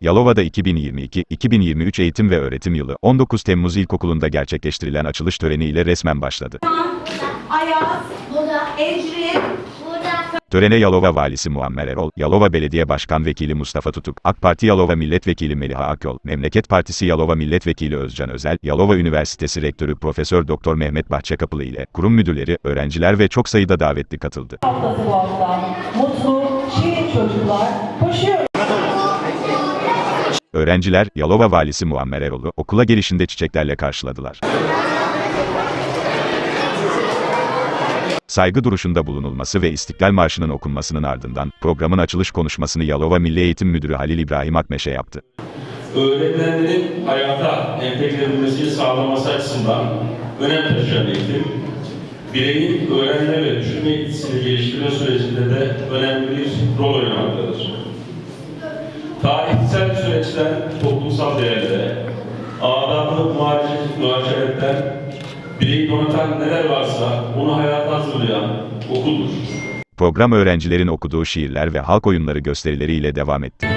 Yalova'da 2022-2023 eğitim ve öğretim yılı 19 Temmuz İlkokulu'nda gerçekleştirilen açılış töreniyle resmen başladı. Ayaz, Burada. Ecrin, Burada. Törene Yalova Valisi Muammer Erol, Yalova Belediye Başkan Vekili Mustafa Tutuk, AK Parti Yalova Milletvekili Meliha Akyol, Memleket Partisi Yalova Milletvekili Özcan Özel, Yalova Üniversitesi Rektörü Profesör Doktor Mehmet Bahçekapılı ile kurum müdürleri, öğrenciler ve çok sayıda davetli katıldı. haftası bu hafta. Mutlu, Öğrenciler, Yalova Valisi Muammer Erol'u okula gelişinde çiçeklerle karşıladılar. Saygı duruşunda bulunulması ve İstiklal Marşı'nın okunmasının ardından, programın açılış konuşmasını Yalova Milli Eğitim Müdürü Halil İbrahim Akmeşe yaptı. öğretmenlerin hayata entegre edilmesini sağlaması açısından önem taşıyan eğitim, bireyin öğrenme ve düşünme yetisini geliştirme sürecinde de önemli bir rol oynamaktadır. Tarihsel süreçten toplumsal değerlere, muhacir- muhaceretten bireyi donatan neler varsa onu hayata hazırlayan okuldur. Program öğrencilerin okuduğu şiirler ve halk oyunları gösterileriyle devam etti.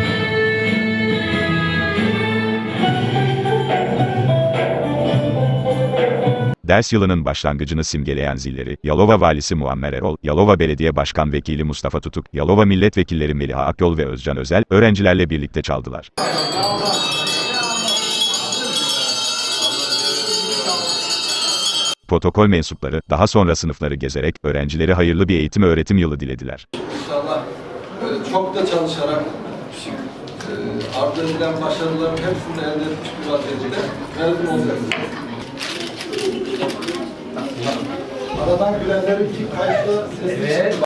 Ders yılının başlangıcını simgeleyen zilleri, Yalova Valisi Muammer Erol, Yalova Belediye Başkan Vekili Mustafa Tutuk, Yalova Milletvekilleri Meliha Akyol ve Özcan Özel, öğrencilerle birlikte çaldılar. Protokol mensupları, daha sonra sınıfları gezerek, öğrencileri hayırlı bir eğitim öğretim yılı dilediler. İnşallah e, çok da çalışarak e, arzu edilen başarıların hepsini elde etmiş bir vaziyette mezun olacaksınız. Aradan gülenlerin ki kayıtlı sesli